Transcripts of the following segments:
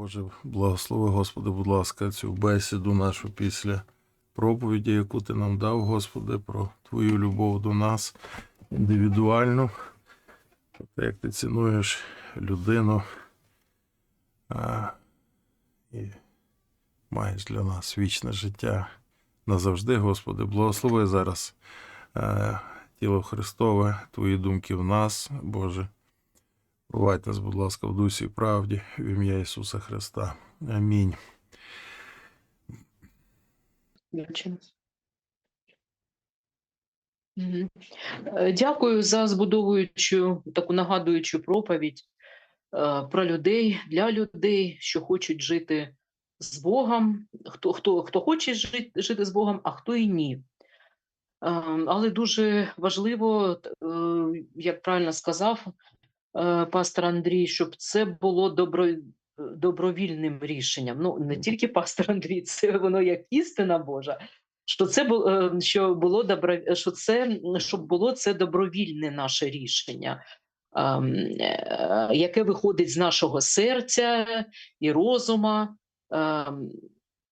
Боже, благослови, Господи, будь ласка, цю бесіду нашу після проповіді, яку ти нам дав, Господи, про Твою любов до нас індивідуальну. Те, як ти цінуєш людину а, і маєш для нас вічне життя назавжди, Господи. Благослови зараз а, тіло Христове, Твої думки в нас, Боже. Провадь нас, будь ласка, в дусі і правді, в ім'я Ісуса Христа. Амінь. Мгм. Е, Дякую за збудовуючу таку нагадуючу проповідь е, про людей для людей, що хочуть жити з Богом, хто, хто, хто хоче жити, з Богом, а хто і ні. Е, Але дуже важливо, е, як правильно сказав пастор Андрій, щоб це було добро, добровільним рішенням. Ну, не тільки пастор Андрій, це воно як істина Божа. Що це було, що було добро, що це щоб було це добровільне наше рішення, ем, е, яке виходить з нашого серця і розума. ем,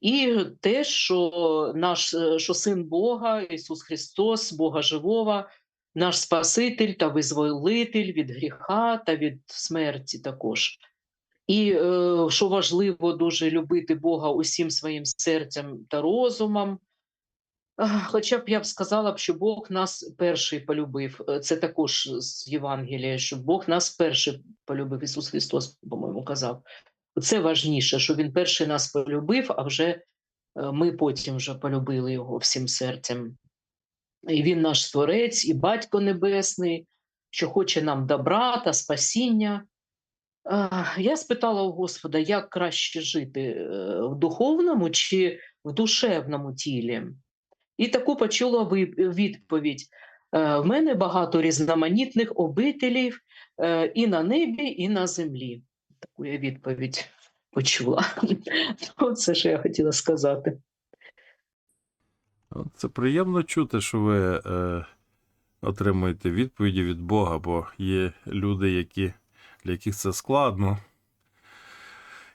І те, що наш е, що син Бога, Ісус Христос, Бога Живого, наш Спаситель та визволитель від гріха та від смерті також. І е, що важливо, дуже любити Бога усім своїм серцем та розумом. Хоча б я б сказала що Бог нас перший полюбив. Е, Це також з Євангелія, що Бог нас перший полюбив. Ісус Христос, по-моєму, казав. Це важніше, що Він перший нас полюбив, а вже е, ми потім вже полюбили його всім серцем. І він наш творець, і батько небесний, що хоче нам добра та спасіння. Я спитала у Господа, як краще жити е, в духовному чи в душевному тілі. І таку почула відповідь: Е, в мене багато різноманітних обителів е, і на небі, і на землі. Таку я відповідь почула. Це що я хотіла сказати. Це приємно чути, що ви е, отримуєте відповіді від Бога, бо є люди, які, для яких це складно.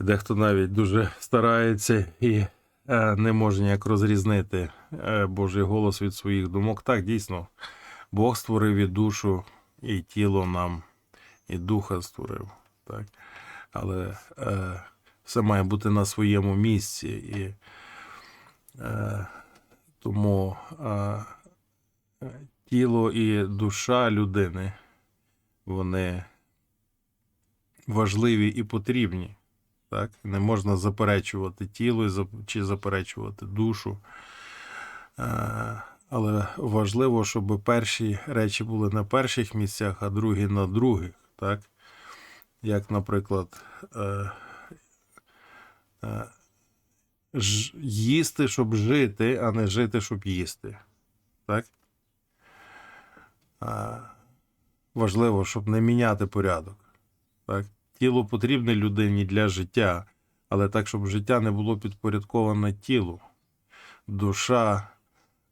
І дехто навіть дуже старається і е, не може ніяк розрізнити е, Божий голос від своїх думок. Так, дійсно, Бог створив і душу, і тіло нам, і духа створив. Так? Але е, все має бути на своєму місці. І, е, тому е, тіло і душа людини, вони важливі і потрібні. Так? Не можна заперечувати тіло чи заперечувати душу. Е, Але важливо, щоб перші речі були на перших місцях, а другі на других. Так? Як, наприклад, е, е, ж- їсти, щоб жити, а не жити, щоб їсти. Так? А, важливо, щоб не міняти порядок. Так? Тіло потрібне людині для життя, але так, щоб життя не було підпорядковане тілу. Душа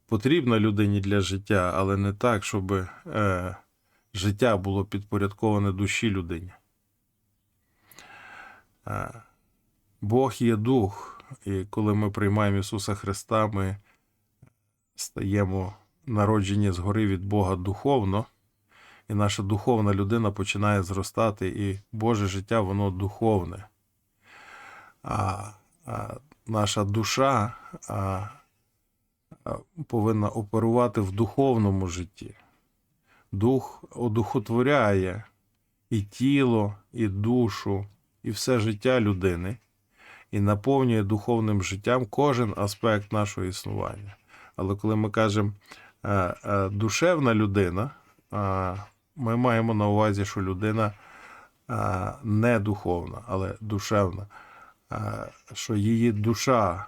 потрібна людині для життя, але не так, щоб е, життя було підпорядковане душі людині. Бог є дух, і коли ми приймаємо Ісуса Христа, ми стаємо народжені згори від Бога духовно, і наша духовна людина починає зростати, і Боже життя, воно духовне. А, а наша душа а, а, повинна оперувати в духовному житті. Дух одухотворяє і тіло, і душу, і все життя людини і наповнює духовним життям кожен аспект нашого існування. Але коли ми кажемо е, е, душевна людина, е, ми маємо на увазі, що людина не духовна, але душевна, що її душа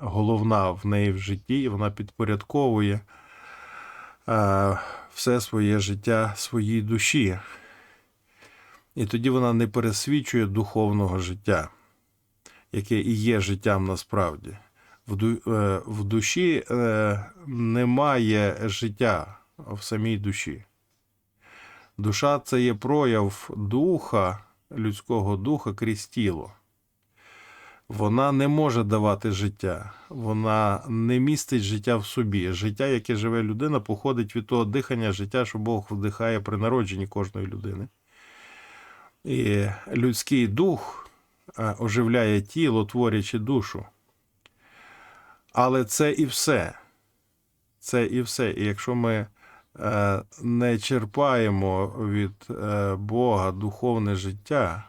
головна в неї в житті, і вона підпорядковує все своє життя своїй душі. І тоді вона не пересвідчує духовного життя, яке і є життям насправді. В, е, душі е, немає життя в самій душі. Душа це є прояв духа людського духа крізь тіло. Вона не може давати життя, вона не містить життя в собі. Життя, яке живе людина, походить від того дихання життя, що Бог вдихає при народженні кожної людини. І людський дух е, оживляє тіло, творячи душу. Але це і все. Це і все. І якщо ми е, не черпаємо від е, Бога духовне життя,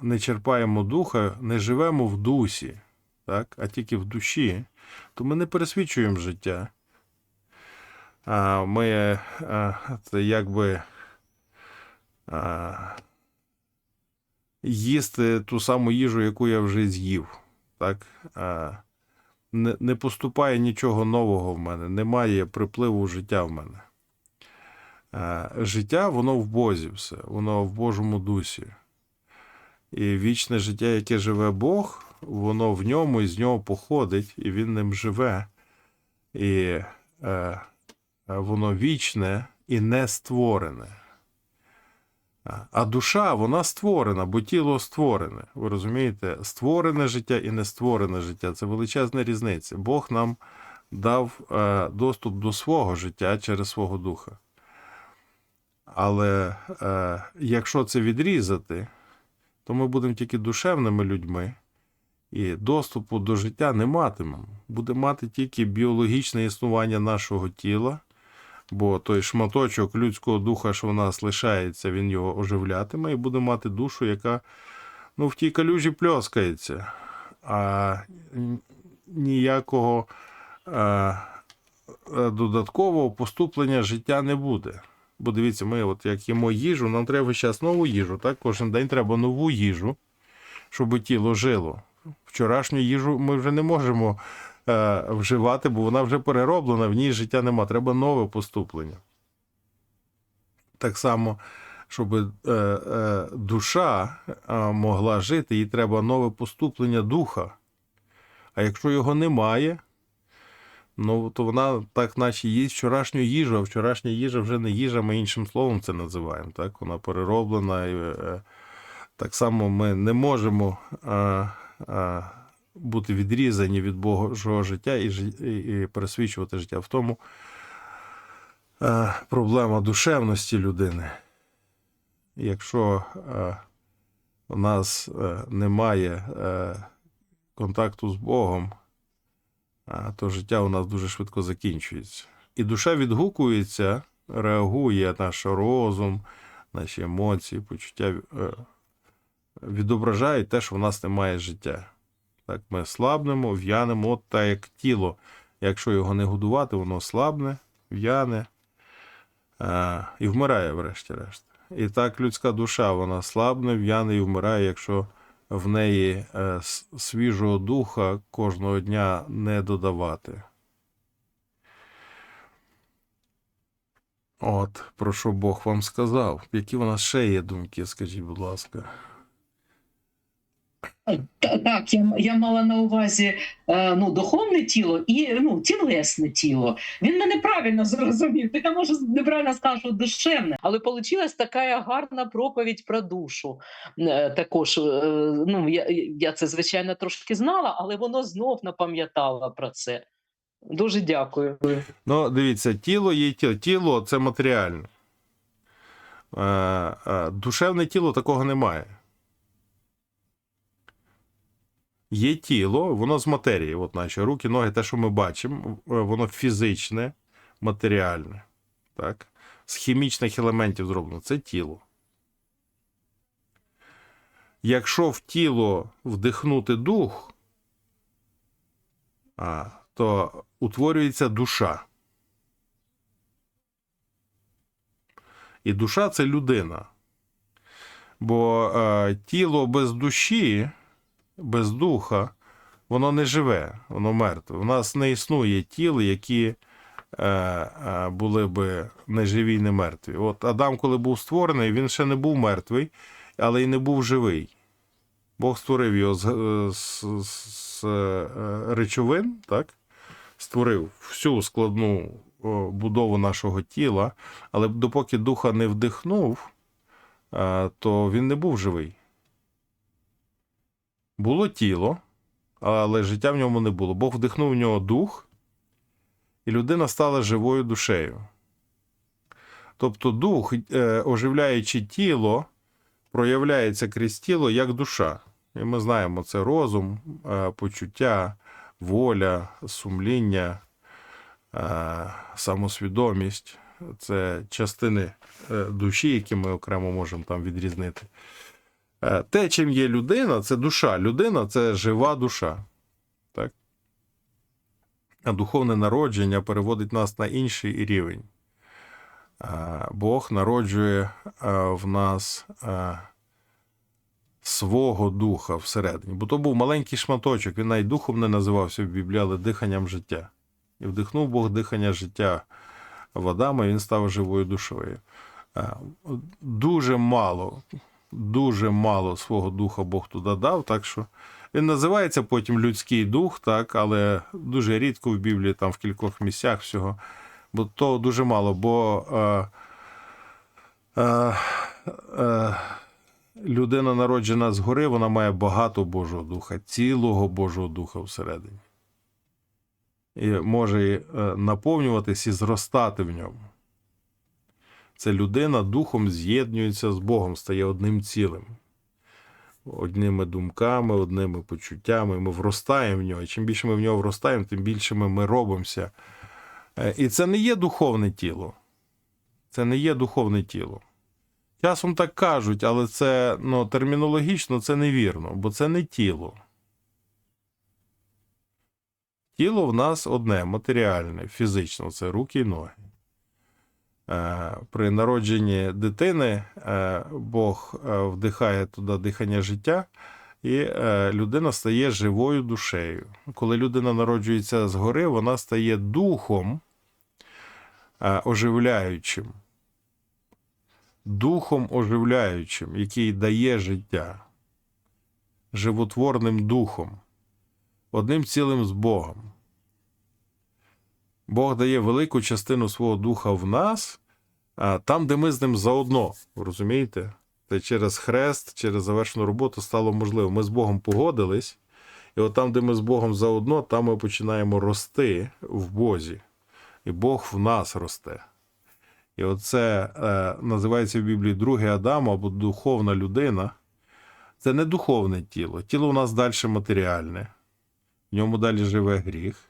не черпаємо духа, не живемо в дусі, так, а тільки в душі, то ми не пересвідчуємо життя. Ми це якби їсти ту саму їжу, яку я вже з'їв. Так? Не, не поступає нічого нового в мене, немає припливу життя в мене. Життя, воно в Бозі все, воно в Божому дусі. І вічне життя, яке живе Бог, воно в ньому і з нього походить, і він ним живе. І е, воно вічне і не створене. А- душа, вона створена, бо тіло створене. Ви розумієте? Створене життя і не створене життя це величезна різниця. Бог нам дав е, доступ до свого життя через свого духа. Але е, якщо це відрізати, то ми будемо тільки душевними людьми, і доступу до життя не матимемо. Буде мати тільки біологічне існування нашого тіла, бо той шматочок людського духа, що в нас лишається, він його оживлятиме і буде мати душу, яка ну, в тій калюжі пльоскається, а ніякого е, е, додаткового поступлення життя не буде. Бо дивіться, ми, от як їмо їжу, нам треба зараз нову їжу. Так? Кожен день треба нову їжу, щоб тіло жило. Вчорашню їжу ми вже не можемо вживати, бо вона вже перероблена, в ній життя нема. Треба нове поступлення. Так само, щоб е, е, душа е, могла жити, їй треба нове поступлення духа. А якщо його немає, ну то вона так, наче їсть вчорашню їжу, а вчорашня їжа вже не їжа, ми іншим словом це називаємо. Так? Вона перероблена. Е, так само ми не можемо е, е, бути відрізані від Божого життя і, і, пересвідчувати життя. В тому е, проблема душевності людини. Якщо е, у нас е, немає е, контакту з Богом, а, то життя у нас дуже швидко закінчується. І душа відгукується, реагує наш розум, наші емоції, почуття е, відображають те, що в нас немає життя. Так, ми слабнемо, в'янемо, от так як тіло. Якщо його не годувати, воно слабне, в'яне е, і вмирає, врешті-решт. І так людська душа, вона слабне, в'яне і вмирає, якщо в неї е, свіжого духа кожного дня не додавати. От, про що Бог вам сказав. Які у нас ще є думки, скажіть, будь ласка. Та- Так, я, я мала на увазі е, ну, духовне тіло і ну, тілесне тіло. Він мене правильно зрозумів. Я може неправильно скажу душевне. Але вийшла така гарна проповідь про душу. Е, Також е, ну, я, я це звичайно трошки знала, але воно знов напам'ятало про це. Дуже дякую. Ну, дивіться, тіло є тіло. Тіло це матеріальне. Е, е, душевне тіло такого немає. Є тіло, воно з матерії. От наші руки, ноги, те, що ми бачимо, е, воно фізичне, матеріальне. Так? З хімічних елементів зроблено. Це тіло. Якщо в тіло вдихнути дух, то утворюється душа. І душа це людина. Бо е, тіло без душі, без духа, воно не живе, воно мертве. У нас не існує тіл, які е, е, були би неживі і не мертві. От Адам, коли був створений, він ще не був мертвий, але й не був живий. Бог створив його з, е, з, з речовин, так? створив всю складну будову нашого тіла, але допоки духа не вдихнув, то він не був живий. Було тіло, але життя в ньому не було. Бог вдихнув в нього дух, і людина стала живою душею. Тобто дух, е, оживляючи тіло, проявляється крізь тіло як душа. І ми знаємо, це розум, е, почуття, воля, сумління, е, самосвідомість. Це частини душі, які ми окремо можемо там відрізнити. Е, Те, чим є людина, це душа. Людина це жива душа. Так? А духовне народження переводить нас на інший рівень. Е, Бог народжує е, в нас свого духа всередині. Бо то був маленький шматочок, він навіть духом не називався в Біблії, але диханням життя. І вдихнув Бог дихання життя в Адама, і він став живою душою. Дуже мало, дуже мало свого духа Бог туди дав, так що він називається потім людський дух, так, але дуже рідко в Біблії, там в кількох місцях всього. Бо то дуже мало, бо е, е, е, людина народжена згори, вона має багато Божого Духа, цілого Божого Духа всередині. І може е, наповнюватись і зростати в ньому. Це людина духом з'єднується з Богом, стає одним цілим. Одними думками, одними почуттями. Ми вростаємо в нього. Чим більше ми в нього вростаємо, тим більше ми робимося. Е, І це не є духовне тіло. Це не є духовне тіло. Часом так кажуть, але це ну, термінологічно це невірно, бо це не тіло. Тіло в нас одне, матеріальне, фізично, це руки і ноги. Е, При народженні дитини е, Бог е, вдихає туди дихання життя, і людина стає живою душею. Коли людина народжується згори, вона стає духом оживляючим. Духом оживляючим, який дає життя, животворним духом, одним цілим з Богом. Бог дає велику частину свого духа в нас, а там, де ми з ним заодно. Розумієте? Це через хрест, через завершену роботу стало можливо. Ми з Богом погодились, і от там, де ми з Богом заодно, там ми починаємо рости в Бозі. І Бог в нас росте. І оце е, називається в Біблії другий Адам або духовна людина. Це не духовне тіло. Тіло у нас далі матеріальне, в ньому далі живе гріх.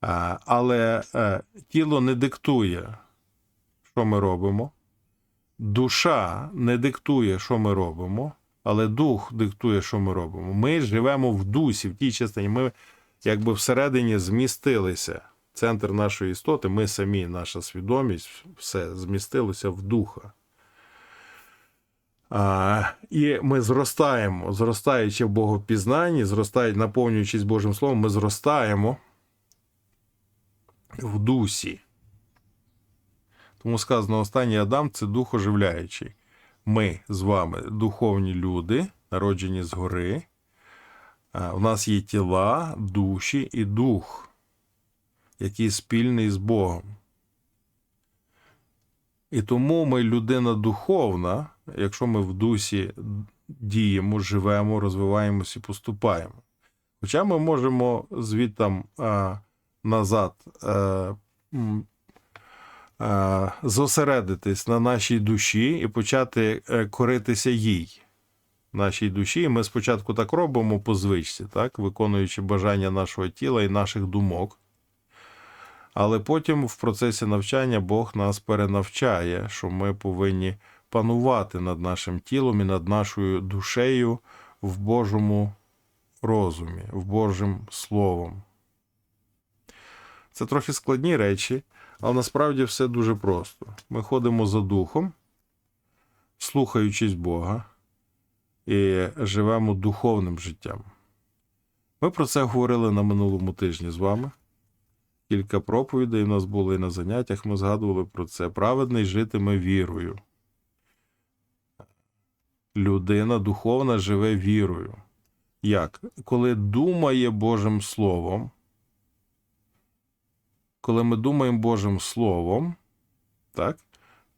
А, але е, тіло не диктує, що ми робимо. Душа не диктує, що ми робимо, але дух диктує, що ми робимо. Ми живемо в дусі, в тій частині. Ми якби всередині змістилися. Центр нашої істоти, ми самі, наша свідомість, все змістилося в духа. А, і ми зростаємо, зростаючи в Богопізнанні, зростають, наповнюючись Божим Словом, ми зростаємо в дусі. Тому сказано, останній Адам це дух оживляючий. Ми з вами духовні люди, народжені згори. У нас є тіла, душі і дух, який спільний з Богом. І тому ми людина духовна, якщо ми в дусі діємо, живемо, розвиваємося і поступаємо. Хоча ми можемо звідтам назад м, а, зосередитись на нашій душі і почати е, коритися їй. Нашій душі. І ми спочатку так робимо по звичці, так, виконуючи бажання нашого тіла і наших думок. Але потім в процесі навчання Бог нас перенавчає, що ми повинні панувати над нашим тілом і над нашою душею в Божому розумі, в Божим Словом. Це трохи складні речі, але насправді все дуже просто. Ми ходимо за духом, слухаючись Бога, і живемо духовним життям. Ми про це говорили на минулому тижні з вами. Кілька проповідей у нас були і на заняттях. Ми згадували про це. Праведний житиме вірою. Людина духовна живе вірою. Як? Коли думає Божим Словом, коли ми думаємо Божим Словом, так,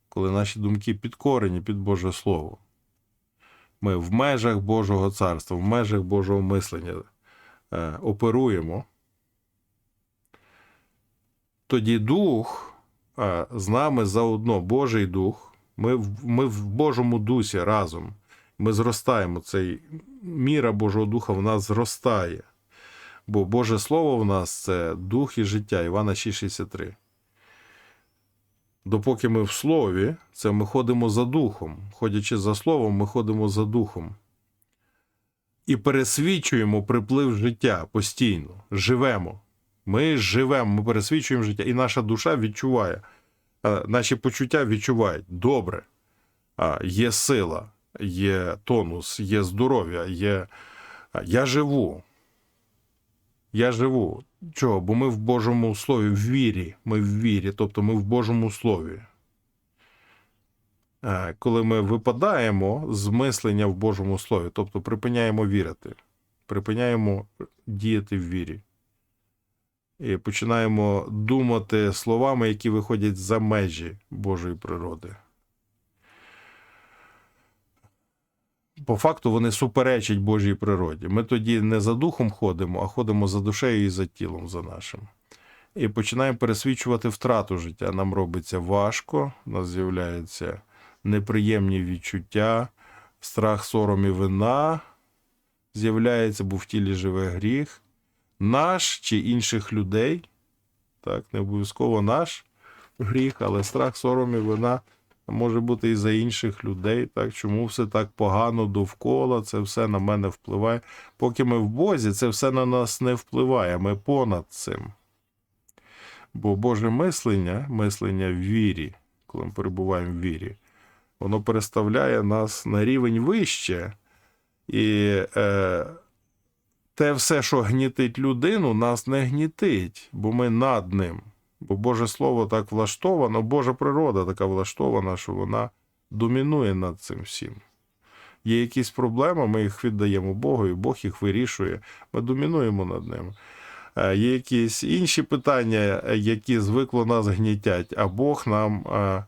коли наші думки підкорені під Боже Слово. Ми в межах Божого царства, в межах Божого мислення е, оперуємо, тоді Дух е, з нами заодно, Божий Дух, ми, ми в Божому дусі разом. Ми зростаємо. Цей міра Божого Духа в нас зростає. Бо Боже Слово в нас це дух і життя, Івана 6,63. Допоки ми в слові, це ми ходимо за духом. Ходячи за словом, ми ходимо за духом. І пересвічуємо приплив життя постійно. Живемо. Ми живемо, ми пересвічуємо життя, і наша душа відчуває, е, наші почуття відчувають добре. Є сила, є тонус, є здоров'я, є. Я живу. Я живу. Чого? Бо ми в Божому Слові, в вірі. Ми в вірі, тобто ми в Божому Слові. Е, Коли ми випадаємо з мислення в Божому Слові, тобто припиняємо вірити, припиняємо діяти в вірі. І починаємо думати словами, які виходять за межі Божої природи. По факту вони суперечать Божій природі. Ми тоді не за духом ходимо, а ходимо за душею і за тілом за нашим. І починаємо пересвідчувати втрату життя. Нам робиться важко, у нас з'являються неприємні відчуття, страх, сором і вина з'являється, бо в тілі живе гріх. Наш чи інших людей, так, не обов'язково наш гріх, але страх, сором і вина може бути і за інших людей. Так, чому все так погано довкола, це все на мене впливає. Поки ми в Бозі, це все на нас не впливає. Ми понад цим. Бо Боже мислення, мислення в вірі, коли ми перебуваємо в вірі, воно переставляє нас на рівень вище. І е, те все, що гнітить людину, нас не гнітить, бо ми над ним. Бо Боже Слово так влаштовано, Божа природа така влаштована, що вона домінує над цим всім. Є якісь проблеми, ми їх віддаємо Богу, і Бог їх вирішує. Ми домінуємо над ними. Е, Є якісь інші питання, які звикло нас гнітять, а Бог нам е,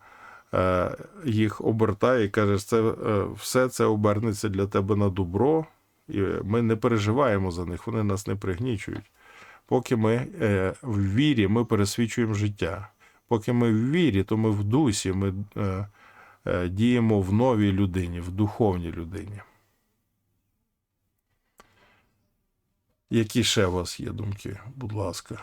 е, їх обертає і каже, це, е, все це обернеться для тебе на добро, і ми не переживаємо за них, вони нас не пригнічують. Поки ми е, в вірі, ми пересвічуємо життя. Поки ми в вірі, то ми в дусі, ми е, е, діємо в новій людині, в духовній людині. Які ще у вас є думки? Будь ласка.